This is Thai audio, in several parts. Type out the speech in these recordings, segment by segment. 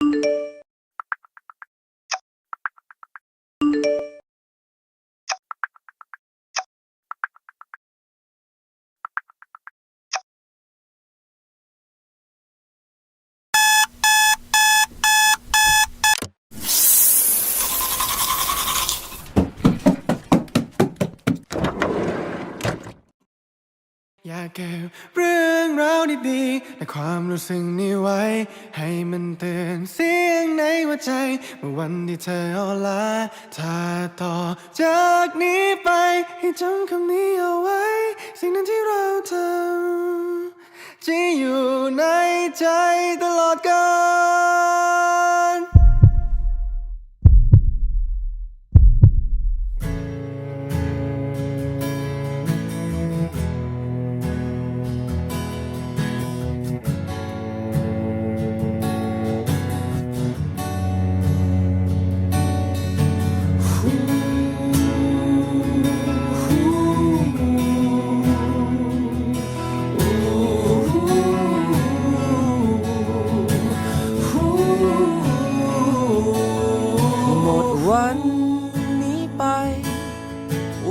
อยากเก็บเรื่อง ราวดีๆและความรู้สึกนี้ไว้ ให้มันเตือนเสียงในหัวใจ เมื่อวันที่เธออ่อนล้าถ้าต่อจากนี้ไปให้จำคำนี้เอาไว้ สิ่งนั้นที่เราทำจะอยู่ในใจตลอดกาล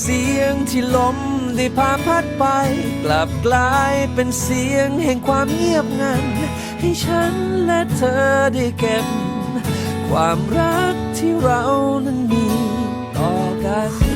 เสียงที่ลมได้พาพัดไป กลับกลายเป็นเสียงแห่งความเงียบงัน ให้ฉันและเธอได้เก็บ ความรักที่เรานั้นมีต่อกัน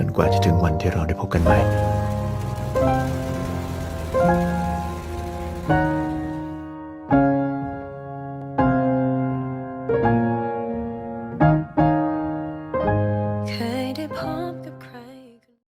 จนกว่าจะถึงวันที่เราได้พบกันใหม่